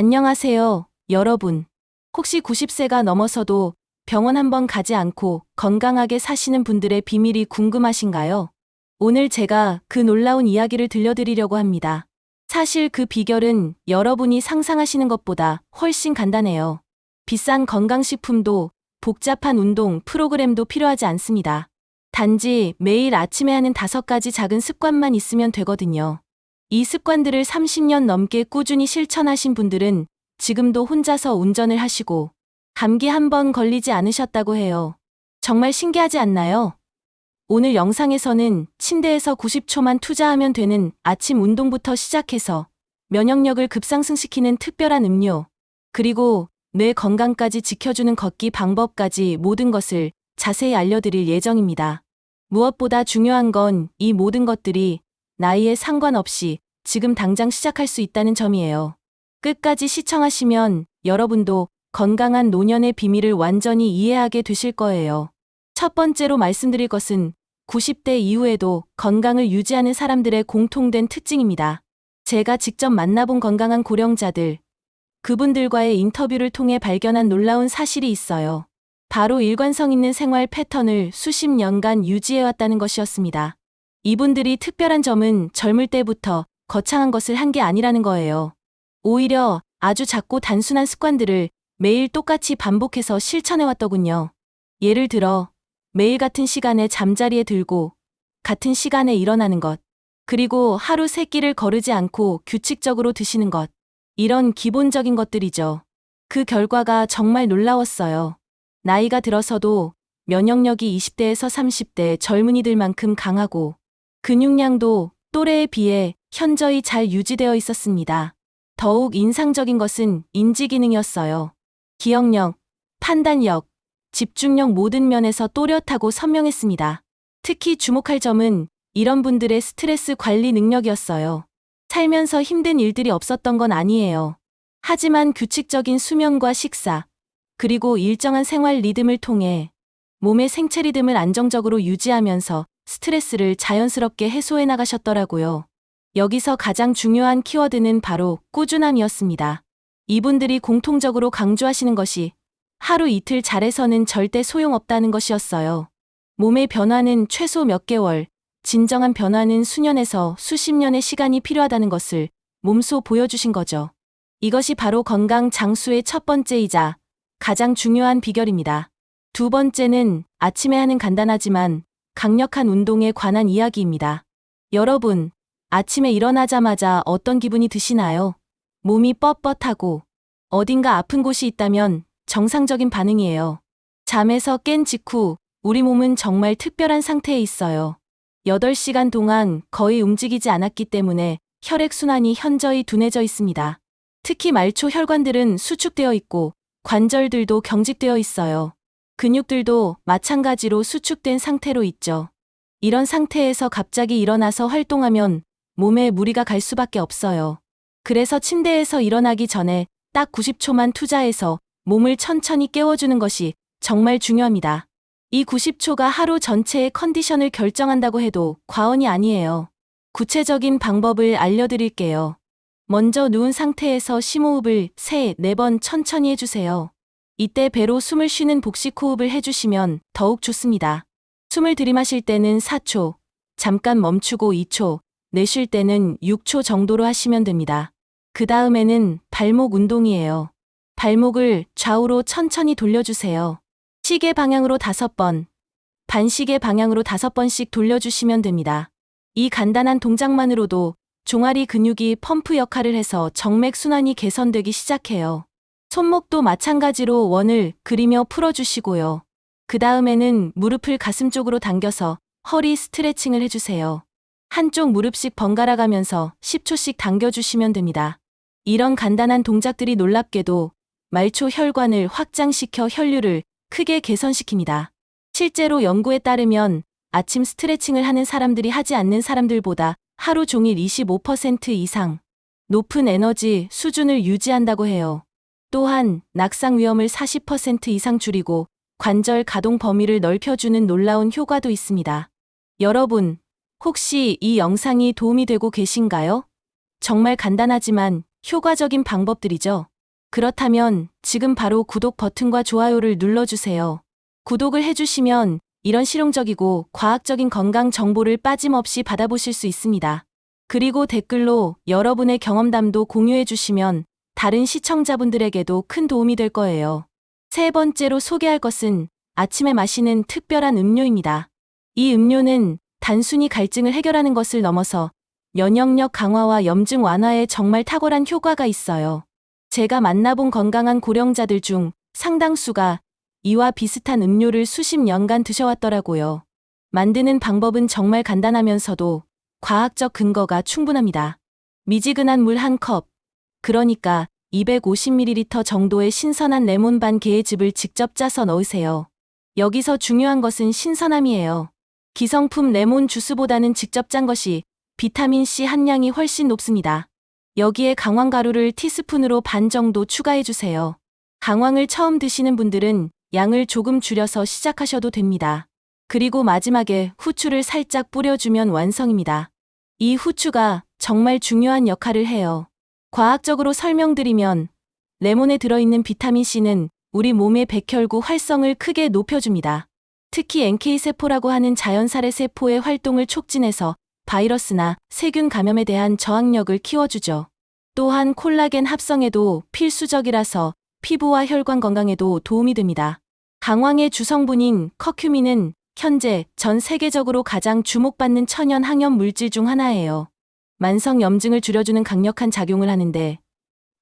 안녕하세요, 여러분. 혹시 90세가 넘어서도 병원 한번 가지 않고 건강하게 사시는 분들의 비밀이 궁금하신가요? 오늘 제가 그 놀라운 이야기를 들려드리려고 합니다. 사실 그 비결은 여러분이 상상하시는 것보다 훨씬 간단해요. 비싼 건강식품도 복잡한 운동 프로그램도 필요하지 않습니다. 단지 매일 아침에 하는 다섯 가지 작은 습관만 있으면 되거든요. 이 습관들을 30년 넘게 꾸준히 실천하신 분들은 지금도 혼자서 운전을 하시고 감기 한 번 걸리지 않으셨다고 해요. 정말 신기하지 않나요? 오늘 영상에서는 침대에서 90초만 투자하면 되는 아침 운동부터 시작해서 면역력을 급상승시키는 특별한 음료, 그리고 뇌 건강까지 지켜주는 걷기 방법까지 모든 것을 자세히 알려드릴 예정입니다. 무엇보다 중요한 건 이 모든 것들이 나이에 상관없이 지금 당장 시작할 수 있다는 점이에요. 끝까지 시청하시면 여러분도 건강한 노년의 비밀을 완전히 이해하게 되실 거예요. 첫 번째로 말씀드릴 것은 90대 이후에도 건강을 유지하는 사람들의 공통된 특징입니다. 제가 직접 만나본 건강한 고령자들, 그분들과의 인터뷰를 통해 발견한 놀라운 사실이 있어요. 바로 일관성 있는 생활 패턴을 수십 년간 유지해왔다는 것이었습니다. 이분들이 특별한 점은 젊을 때부터 거창한 것을 한 게 아니라는 거예요. 오히려 아주 작고 단순한 습관들을 매일 똑같이 반복해서 실천해왔더군요. 예를 들어, 매일 같은 시간에 잠자리에 들고, 같은 시간에 일어나는 것, 그리고 하루 세 끼를 거르지 않고 규칙적으로 드시는 것. 이런 기본적인 것들이죠. 그 결과가 정말 놀라웠어요. 나이가 들어서도 면역력이 20대에서 30대 젊은이들만큼 강하고 근육량도 또래에 비해 현저히 잘 유지되어 있었습니다. 더욱 인상적인 것은 인지 기능이었어요. 기억력, 판단력, 집중력 모든 면에서 또렷하고 선명했습니다. 특히 주목할 점은 이런 분들의 스트레스 관리 능력이었어요. 살면서 힘든 일들이 없었던 건 아니에요. 하지만 규칙적인 수면과 식사, 그리고 일정한 생활 리듬을 통해 몸의 생체 리듬을 안정적으로 유지하면서 스트레스를 자연스럽게 해소해 나가셨더라고요. 여기서 가장 중요한 키워드는 바로 꾸준함이었습니다. 이분들이 공통적으로 강조하시는 것이 하루 이틀 잘해서는 절대 소용없다는 것이었어요. 몸의 변화는 최소 몇 개월, 진정한 변화는 수년에서 수십 년의 시간이 필요하다는 것을 몸소 보여주신 거죠. 이것이 바로 건강 장수의 첫 번째이자 가장 중요한 비결입니다. 두 번째는 아침에 하는 간단하지만 강력한 운동에 관한 이야기입니다. 여러분, 아침에 일어나자마자 어떤 기분이 드시나요? 몸이 뻣뻣하고 어딘가 아픈 곳이 있다면 정상적인 반응이에요. 잠에서 깬 직후 우리 몸은 정말 특별한 상태에 있어요. 8시간 동안 거의 움직이지 않았기 때문에 혈액순환이 현저히 둔해져 있습니다. 특히 말초 혈관들은 수축되어 있고 관절들도 경직되어 있어요. 근육들도 마찬가지로 수축된 상태로 있죠. 이런 상태에서 갑자기 일어나서 활동하면 몸에 무리가 갈 수밖에 없어요. 그래서 침대에서 일어나기 전에 딱 90초만 투자해서 몸을 천천히 깨워주는 것이 정말 중요합니다. 이 90초가 하루 전체의 컨디션을 결정한다고 해도 과언이 아니에요. 구체적인 방법을 알려드릴게요. 먼저 누운 상태에서 심호흡을 3, 4번 천천히 해주세요. 이때 배로 숨을 쉬는 복식 호흡을 해주시면 더욱 좋습니다. 숨을 들이마실 때는 4초, 잠깐 멈추고 2초, 내쉴 때는 6초 정도로 하시면 됩니다. 그 다음에는 발목 운동이에요. 발목을 좌우로 천천히 돌려주세요. 시계 방향으로 다섯 번, 반시계 방향으로 다섯 번씩 돌려주시면 됩니다. 이 간단한 동작만으로도 종아리 근육이 펌프 역할을 해서 정맥 순환이 개선되기 시작해요. 손목도 마찬가지로 원을 그리며 풀어주시고요. 그 다음에는 무릎을 가슴 쪽으로 당겨서 허리 스트레칭을 해주세요. 한쪽 무릎씩 번갈아 가면서 10초씩 당겨주시면 됩니다. 이런 간단한 동작들이 놀랍게도 말초 혈관을 확장시켜 혈류를 크게 개선시킵니다. 실제로 연구에 따르면 아침 스트레칭을 하는 사람들이 하지 않는 사람들보다 하루 종일 25% 이상 높은 에너지 수준을 유지한다고 해요. 또한 낙상 위험을 40% 이상 줄이고 관절 가동 범위를 넓혀주는 놀라운 효과도 있습니다. 여러분, 혹시 이 영상이 도움이 되고 계신가요? 정말 간단하지만 효과적인 방법들이죠. 그렇다면 지금 바로 구독 버튼과 좋아요를 눌러주세요. 구독을 해주시면 이런 실용적이고 과학적인 건강 정보를 빠짐없이 받아보실 수 있습니다. 그리고 댓글로 여러분의 경험담도 공유해 주시면 다른 시청자분들에게도 큰 도움이 될 거예요. 세 번째로 소개할 것은 아침에 마시는 특별한 음료입니다. 이 음료는 단순히 갈증을 해결하는 것을 넘어서 면역력 강화와 염증 완화에 정말 탁월한 효과가 있어요. 제가 만나본 건강한 고령자들 중 상당수가 이와 비슷한 음료를 수십 년간 드셔왔더라고요. 만드는 방법은 정말 간단하면서도 과학적 근거가 충분합니다. 미지근한 물 한 컵, 그러니까 250ml 정도의 신선한 레몬 반 개의 즙을 직접 짜서 넣으세요. 여기서 중요한 것은 신선함이에요. 기성품 레몬 주스보다는 직접 짠 것이 비타민C 함량이 훨씬 높습니다. 여기에 강황 가루를 티스푼으로 반 정도 추가해 주세요. 강황을 처음 드시는 분들은 양을 조금 줄여서 시작하셔도 됩니다. 그리고 마지막에 후추를 살짝 뿌려주면 완성입니다. 이 후추가 정말 중요한 역할을 해요. 과학적으로 설명드리면 레몬에 들어있는 비타민C는 우리 몸의 백혈구 활성을 크게 높여줍니다. 특히 NK세포라고 하는 자연살의 세포의 활동을 촉진해서 바이러스나 세균 감염에 대한 저항력을 키워주죠. 또한 콜라겐 합성에도 필수적이라서 피부와 혈관 건강에도 도움이 됩니다. 강황의 주성분인 커큐민은 현재 전 세계적으로 가장 주목받는 천연 항염 물질 중 하나예요. 만성 염증을 줄여주는 강력한 작용을 하는데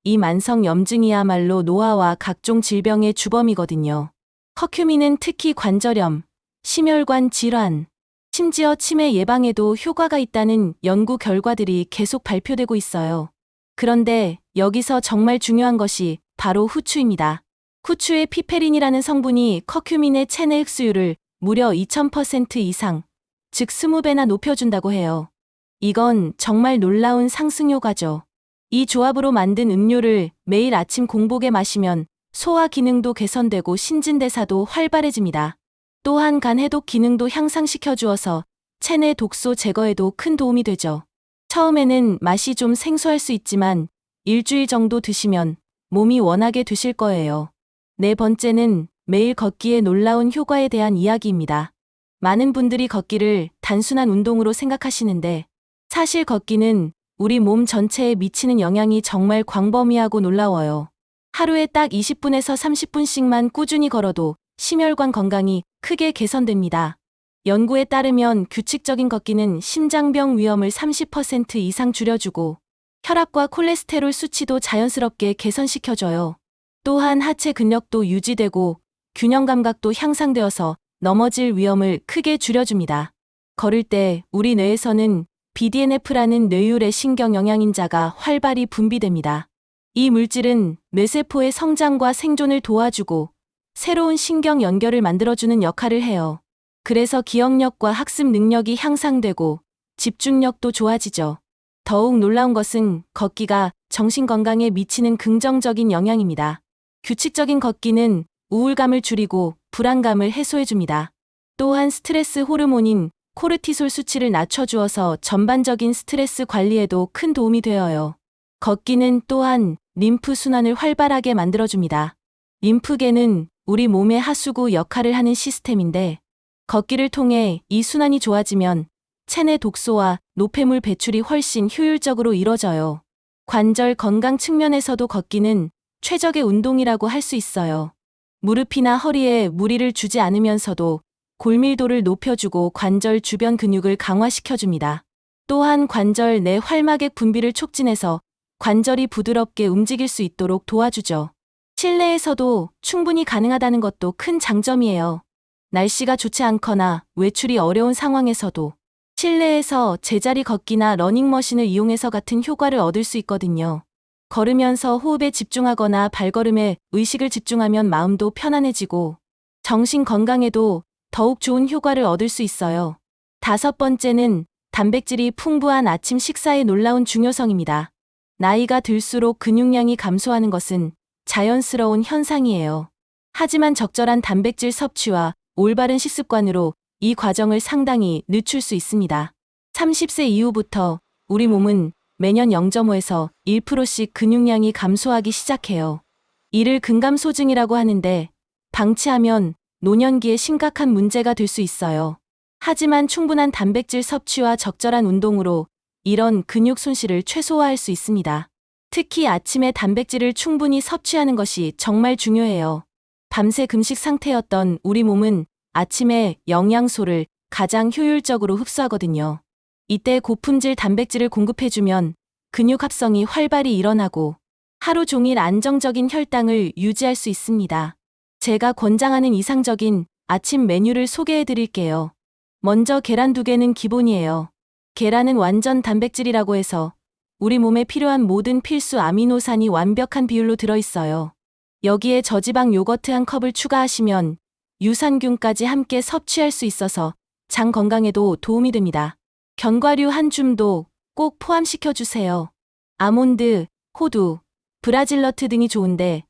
이 만성 염증이야말로 노화와 각종 질병의 주범이거든요. 커큐민은 특히 관절염, 심혈관 질환, 심지어 치매 예방에도 효과가 있다는 연구 결과들이 계속 발표되고 있어요. 그런데 여기서 정말 중요한 것이 바로 후추입니다. 후추의 피페린이라는 성분이 커큐민의 체내 흡수율을 무려 2000% 이상, 즉 20배나 높여준다고 해요. 이건 정말 놀라운 상승 효과죠. 이 조합으로 만든 음료를 매일 아침 공복에 마시면 소화 기능도 개선되고 신진대사도 활발해집니다. 또한 간 해독 기능도 향상시켜 주어서 체내 독소 제거에도 큰 도움이 되죠. 처음에는 맛이 좀 생소할 수 있지만 일주일 정도 드시면 몸이 원하게 되실 거예요. 네 번째는 매일 걷기의 놀라운 효과에 대한 이야기입니다. 많은 분들이 걷기를 단순한 운동으로 생각하시는데 사실 걷기는 우리 몸 전체에 미치는 영향이 정말 광범위하고 놀라워요. 하루에 딱 20분에서 30분씩만 꾸준히 걸어도 심혈관 건강이 크게 개선됩니다. 연구에 따르면 규칙적인 걷기는 심장병 위험을 30% 이상 줄여주고 혈압과 콜레스테롤 수치도 자연스럽게 개선시켜줘요. 또한 하체 근력도 유지되고 균형 감각도 향상되어서 넘어질 위험을 크게 줄여줍니다. 걸을 때 우리 뇌에서는 BDNF라는 뇌율의 신경 영양인자가 활발히 분비됩니다. 이 물질은 뇌세포의 성장과 생존을 도와주고 새로운 신경 연결을 만들어주는 역할을 해요. 그래서 기억력과 학습 능력이 향상되고 집중력도 좋아지죠. 더욱 놀라운 것은 걷기가 정신 건강에 미치는 긍정적인 영향입니다. 규칙적인 걷기는 우울감을 줄이고 불안감을 해소해줍니다. 또한 스트레스 호르몬인 코르티솔 수치를 낮춰주어서 전반적인 스트레스 관리에도 큰 도움이 되어요. 걷기는 또한 림프 순환을 활발하게 만들어줍니다. 림프계는 우리 몸의 하수구 역할을 하는 시스템인데 걷기를 통해 이 순환이 좋아지면 체내 독소와 노폐물 배출이 훨씬 효율적으로 이뤄져요. 관절 건강 측면에서도 걷기는 최적의 운동이라고 할 수 있어요. 무릎이나 허리에 무리를 주지 않으면서도 골밀도를 높여주고 관절 주변 근육을 강화시켜줍니다. 또한 관절 내 활막액 분비를 촉진해서 관절이 부드럽게 움직일 수 있도록 도와주죠. 실내에서도 충분히 가능하다는 것도 큰 장점이에요. 날씨가 좋지 않거나 외출이 어려운 상황에서도 실내에서 제자리 걷기나 러닝머신을 이용해서 같은 효과를 얻을 수 있거든요. 걸으면서 호흡에 집중하거나 발걸음에 의식을 집중하면 마음도 편안해지고 정신 건강에도 더욱 좋은 효과를 얻을 수 있어요. 다섯 번째는 단백질이 풍부한 아침 식사의 놀라운 중요성입니다. 나이가 들수록 근육량이 감소하는 것은 자연스러운 현상이에요. 하지만 적절한 단백질 섭취와 올바른 식습관으로 이 과정을 상당히 늦출 수 있습니다. 30세 이후부터 우리 몸은 매년 0.5에서 1%씩 근육량이 감소하기 시작해요. 이를 근감소증이라고 하는데 방치하면 노년기에 심각한 문제가 될 수 있어요. 하지만 충분한 단백질 섭취와 적절한 운동으로 이런 근육 손실을 최소화할 수 있습니다. 특히 아침에 단백질을 충분히 섭취하는 것이 정말 중요해요. 밤새 금식 상태였던 우리 몸은 아침에 영양소를 가장 효율적으로 흡수하거든요. 이때 고품질 단백질을 공급해주면 근육 합성이 활발히 일어나고 하루 종일 안정적인 혈당을 유지할 수 있습니다. 제가 권장하는 이상적인 아침 메뉴를 소개해 드릴게요. 먼저 계란 두 개는 기본이에요. 계란은 완전 단백질이라고 해서 우리 몸에 필요한 모든 필수 아미노산이 완벽한 비율로 들어있어요. 여기에 저지방 요거트 한 컵을 추가하시면 유산균까지 함께 섭취할 수 있어서 장 건강에도 도움이 됩니다. 견과류 한 줌도 꼭 포함시켜 주세요. 아몬드, 호두, 브라질 너트 등이 좋은데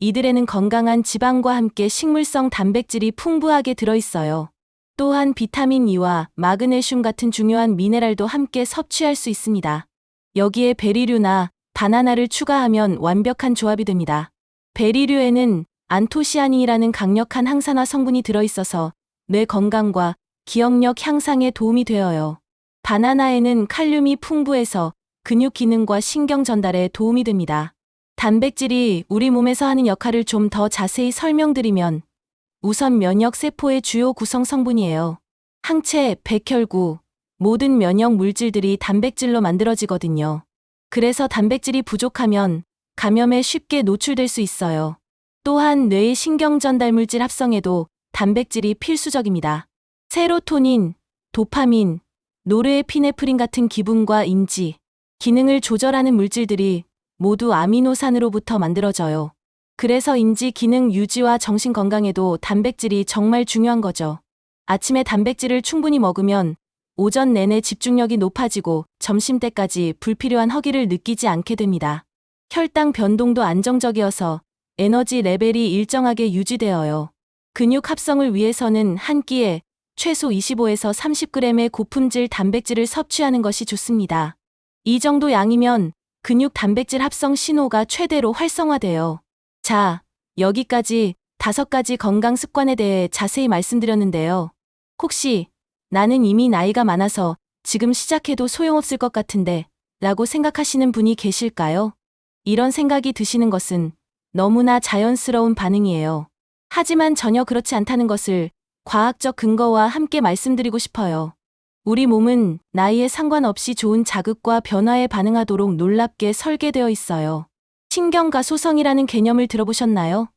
이들에는 건강한 지방과 함께 식물성 단백질이 풍부하게 들어있어요. 또한 비타민 E와 마그네슘 같은 중요한 미네랄도 함께 섭취할 수 있습니다. 여기에 베리류나 바나나를 추가하면 완벽한 조합이 됩니다. 베리류에는 안토시아닌이라는 강력한 항산화 성분이 들어있어서 뇌 건강과 기억력 향상에 도움이 되어요. 바나나에는 칼륨이 풍부해서 근육 기능과 신경 전달에 도움이 됩니다. 단백질이 우리 몸에서 하는 역할을 좀 더 자세히 설명드리면 우선 면역 세포의 주요 구성 성분이에요. 항체, 백혈구, 모든 면역 물질들이 단백질로 만들어지거든요. 그래서 단백질이 부족하면 감염에 쉽게 노출될 수 있어요. 또한 뇌의 신경 전달 물질 합성에도 단백질이 필수적입니다. 세로토닌, 도파민, 노르에피네프린 같은 기분과 인지, 기능을 조절하는 물질들이 모두 아미노산으로부터 만들어져요. 그래서 인지 기능 유지와 정신 건강에도 단백질이 정말 중요한 거죠. 아침에 단백질을 충분히 먹으면 오전 내내 집중력이 높아지고 점심 때까지 불필요한 허기를 느끼지 않게 됩니다. 혈당 변동도 안정적이어서 에너지 레벨이 일정하게 유지되어요. 근육 합성을 위해서는 한 끼에 최소 25에서 30g의 고품질 단백질을 섭취하는 것이 좋습니다. 이 정도 양이면 근육 단백질 합성 신호가 최대로 활성화돼요. 자, 여기까지 다섯 가지 건강 습관에 대해 자세히 말씀드렸는데요. 혹시 나는 이미 나이가 많아서 지금 시작해도 소용없을 것 같은데 라고 생각하시는 분이 계실까요? 이런 생각이 드시는 것은 너무나 자연스러운 반응이에요. 하지만 전혀 그렇지 않다는 것을 과학적 근거와 함께 말씀드리고 싶어요. 우리 몸은 나이에 상관없이 좋은 자극과 변화에 반응하도록 놀랍게 설계되어 있어요. 신경과 소성이라는 개념을 들어보셨나요?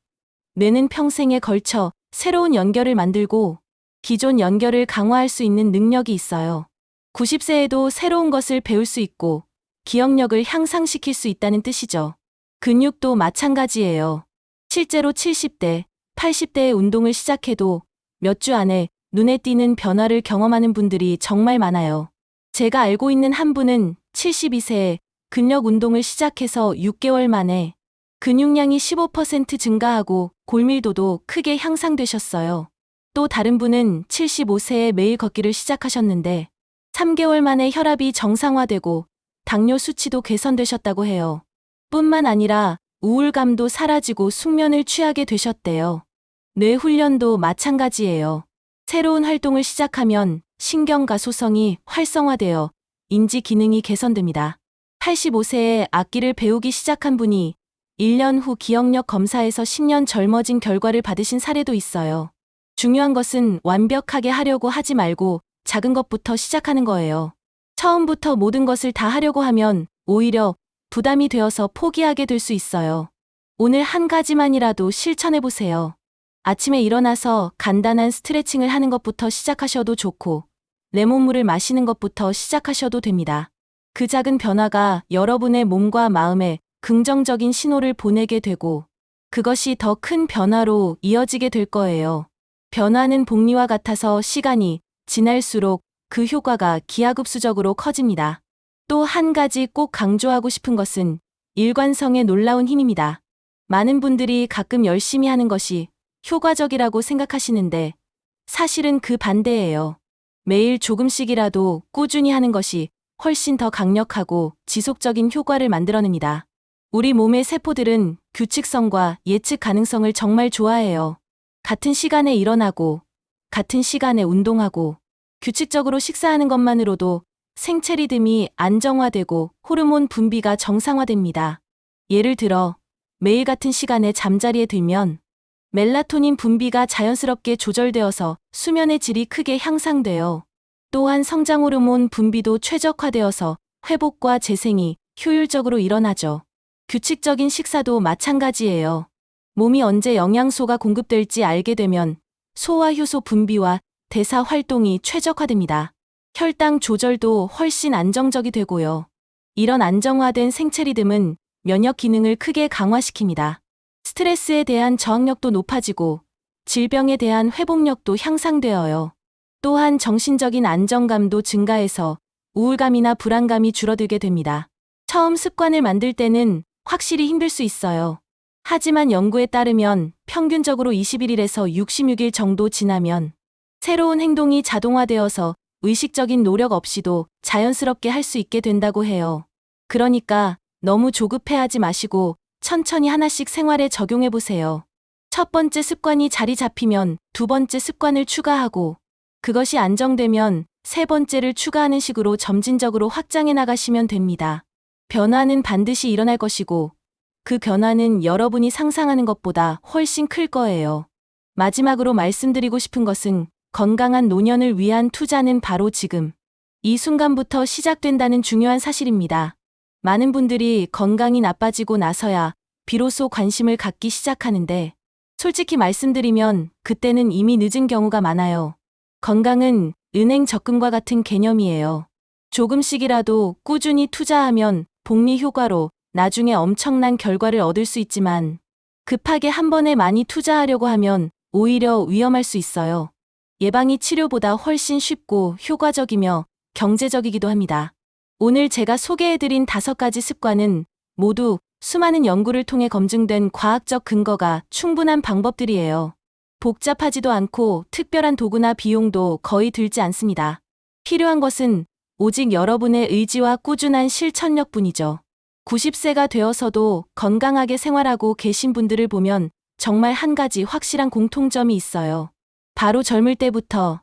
뇌는 평생에 걸쳐 새로운 연결을 만들고 기존 연결을 강화할 수 있는 능력이 있어요. 90세에도 새로운 것을 배울 수 있고 기억력을 향상시킬 수 있다는 뜻이죠. 근육도 마찬가지예요. 실제로 70대, 80대의 운동을 시작해도 몇 주 안에 눈에 띄는 변화를 경험하는 분들이 정말 많아요. 제가 알고 있는 한 분은 72세에 근력 운동을 시작해서 6개월 만에 근육량이 15% 증가하고 골밀도도 크게 향상되셨어요. 또 다른 분은 75세에 매일 걷기를 시작하셨는데 3개월 만에 혈압이 정상화되고 당뇨 수치도 개선되셨다고 해요. 뿐만 아니라 우울감도 사라지고 숙면을 취하게 되셨대요. 뇌 훈련도 마찬가지예요. 새로운 활동을 시작하면 신경과 소성이 활성화되어 인지 기능이 개선됩니다. 85세에 악기를 배우기 시작한 분이 1년 후 기억력 검사에서 10년 젊어진 결과를 받으신 사례도 있어요. 중요한 것은 완벽하게 하려고 하지 말고 작은 것부터 시작하는 거예요. 처음부터 모든 것을 다 하려고 하면 오히려 부담이 되어서 포기하게 될 수 있어요. 오늘 한 가지만이라도 실천해 보세요. 아침에 일어나서 간단한 스트레칭을 하는 것부터 시작하셔도 좋고, 레몬물을 마시는 것부터 시작하셔도 됩니다. 그 작은 변화가 여러분의 몸과 마음에 긍정적인 신호를 보내게 되고, 그것이 더 큰 변화로 이어지게 될 거예요. 변화는 복리와 같아서 시간이 지날수록 그 효과가 기하급수적으로 커집니다. 또 한 가지 꼭 강조하고 싶은 것은 일관성의 놀라운 힘입니다. 많은 분들이 가끔 열심히 하는 것이 효과적이라고 생각하시는데 사실은 그 반대예요. 매일 조금씩이라도 꾸준히 하는 것이 훨씬 더 강력하고 지속적인 효과를 만들어냅니다. 우리 몸의 세포들은 규칙성과 예측 가능성을 정말 좋아해요. 같은 시간에 일어나고, 같은 시간에 운동하고, 규칙적으로 식사하는 것만으로도 생체 리듬이 안정화되고 호르몬 분비가 정상화됩니다. 예를 들어, 매일 같은 시간에 잠자리에 들면 멜라토닌 분비가 자연스럽게 조절되어서 수면의 질이 크게 향상돼요. 또한 성장 호르몬 분비도 최적화되어서 회복과 재생이 효율적으로 일어나죠. 규칙적인 식사도 마찬가지예요. 몸이 언제 영양소가 공급될지 알게 되면 소화 효소 분비와 대사 활동이 최적화됩니다. 혈당 조절도 훨씬 안정적이 되고요. 이런 안정화된 생체 리듬은 면역 기능을 크게 강화시킵니다. 스트레스에 대한 저항력도 높아지고 질병에 대한 회복력도 향상되어요. 또한 정신적인 안정감도 증가해서 우울감이나 불안감이 줄어들게 됩니다. 처음 습관을 만들 때는 확실히 힘들 수 있어요. 하지만 연구에 따르면 평균적으로 21일에서 66일 정도 지나면 새로운 행동이 자동화되어서 의식적인 노력 없이도 자연스럽게 할 수 있게 된다고 해요. 그러니까 너무 조급해하지 마시고 천천히 하나씩 생활에 적용해 보세요. 첫 번째 습관이 자리 잡히면 두 번째 습관을 추가하고 그것이 안정되면 세 번째를 추가하는 식으로 점진적으로 확장해 나가시면 됩니다. 변화는 반드시 일어날 것이고 그 변화는 여러분이 상상하는 것보다 훨씬 클 거예요. 마지막으로 말씀드리고 싶은 것은 건강한 노년을 위한 투자는 바로 지금. 이 순간부터 시작된다는 중요한 사실입니다. 많은 분들이 건강이 나빠지고 나서야 비로소 관심을 갖기 시작하는데 솔직히 말씀드리면 그때는 이미 늦은 경우가 많아요. 건강은 은행 적금과 같은 개념이에요. 조금씩이라도 꾸준히 투자하면 복리 효과로 나중에 엄청난 결과를 얻을 수 있지만 급하게 한 번에 많이 투자하려고 하면 오히려 위험할 수 있어요. 예방이 치료보다 훨씬 쉽고 효과적이며 경제적이기도 합니다. 오늘 제가 소개해드린 다섯 가지 습관은 모두 수많은 연구를 통해 검증된 과학적 근거가 충분한 방법들이에요. 복잡하지도 않고 특별한 도구나 비용도 거의 들지 않습니다. 필요한 것은 오직 여러분의 의지와 꾸준한 실천력 뿐이죠. 90세가 되어서도 건강하게 생활하고 계신 분들을 보면 정말 한 가지 확실한 공통점이 있어요. 바로 젊을 때부터,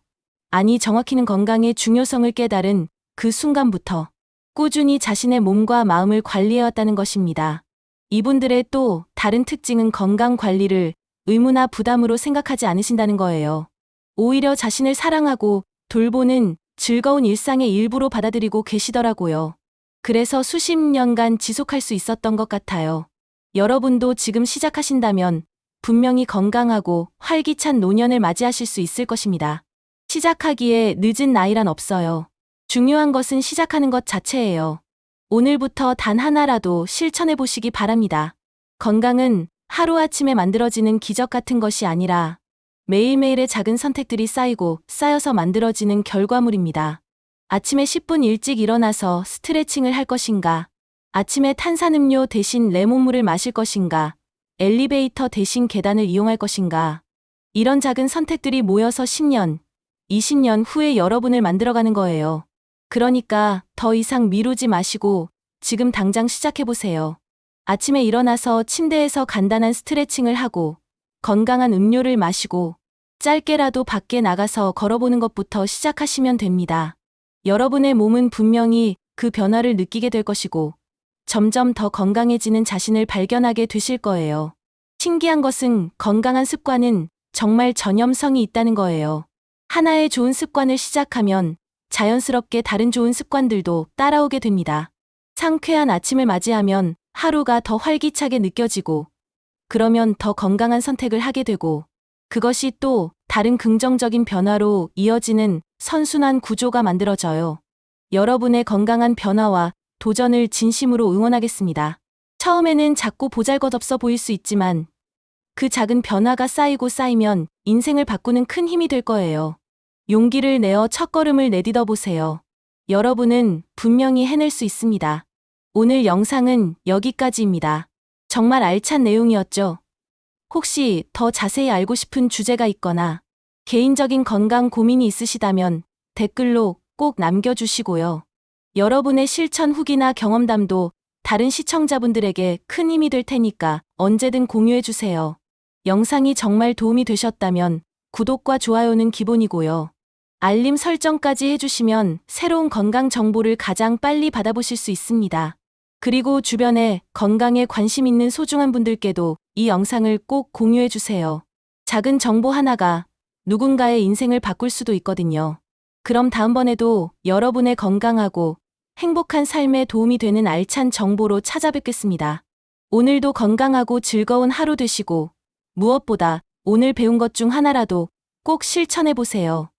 아니 정확히는 건강의 중요성을 깨달은 그 순간부터 꾸준히 자신의 몸과 마음을 관리해왔다는 것입니다. 이분들의 또 다른 특징은 건강 관리를 의무나 부담으로 생각하지 않으신다는 거예요. 오히려 자신을 사랑하고 돌보는 즐거운 일상의 일부로 받아들이고 계시더라고요. 그래서 수십 년간 지속할 수 있었던 것 같아요. 여러분도 지금 시작하신다면 분명히 건강하고 활기찬 노년을 맞이하실 수 있을 것입니다. 시작하기에 늦은 나이란 없어요. 중요한 것은 시작하는 것 자체예요. 오늘부터 단 하나라도 실천해 보시기 바랍니다. 건강은 하루아침에 만들어지는 기적 같은 것이 아니라 매일매일의 작은 선택들이 쌓이고 쌓여서 만들어지는 결과물입니다. 아침에 10분 일찍 일어나서 스트레칭을 할 것인가? 아침에 탄산음료 대신 레몬물을 마실 것인가? 엘리베이터 대신 계단을 이용할 것인가? 이런 작은 선택들이 모여서 10년, 20년 후에 여러분을 만들어가는 거예요. 그러니까 더 이상 미루지 마시고 지금 당장 시작해보세요. 아침에 일어나서 침대에서 간단한 스트레칭을 하고 건강한 음료를 마시고 짧게라도 밖에 나가서 걸어보는 것부터 시작하시면 됩니다. 여러분의 몸은 분명히 그 변화를 느끼게 될 것이고 점점 더 건강해지는 자신을 발견하게 되실 거예요. 신기한 것은 건강한 습관은 정말 전염성이 있다는 거예요. 하나의 좋은 습관을 시작하면 자연스럽게 다른 좋은 습관들도 따라오게 됩니다. 상쾌한 아침을 맞이하면 하루가 더 활기차게 느껴지고, 그러면 더 건강한 선택을 하게 되고, 그것이 또 다른 긍정적인 변화로 이어지는 선순환 구조가 만들어져요. 여러분의 건강한 변화와 도전을 진심으로 응원하겠습니다. 처음에는 작고 보잘것없어 보일 수 있지만, 그 작은 변화가 쌓이고 쌓이면 인생을 바꾸는 큰 힘이 될 거예요. 용기를 내어 첫걸음을 내딛어 보세요. 여러분은 분명히 해낼 수 있습니다. 오늘 영상은 여기까지입니다. 정말 알찬 내용이었죠? 혹시 더 자세히 알고 싶은 주제가 있거나 개인적인 건강 고민이 있으시다면 댓글로 꼭 남겨주시고요. 여러분의 실천 후기나 경험담도 다른 시청자분들에게 큰 힘이 될 테니까 언제든 공유해 주세요. 영상이 정말 도움이 되셨다면 구독과 좋아요는 기본이고요. 알림 설정까지 해주시면 새로운 건강 정보를 가장 빨리 받아보실 수 있습니다. 그리고 주변에 건강에 관심 있는 소중한 분들께도 이 영상을 꼭 공유해 주세요. 작은 정보 하나가 누군가의 인생을 바꿀 수도 있거든요. 그럼 다음번에도 여러분의 건강하고 행복한 삶에 도움이 되는 알찬 정보로 찾아뵙겠습니다. 오늘도 건강하고 즐거운 하루 되시고 무엇보다 오늘 배운 것 중 하나라도 꼭 실천해 보세요.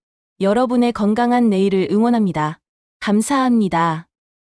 여러분의 건강한 내일을 응원합니다. 감사합니다.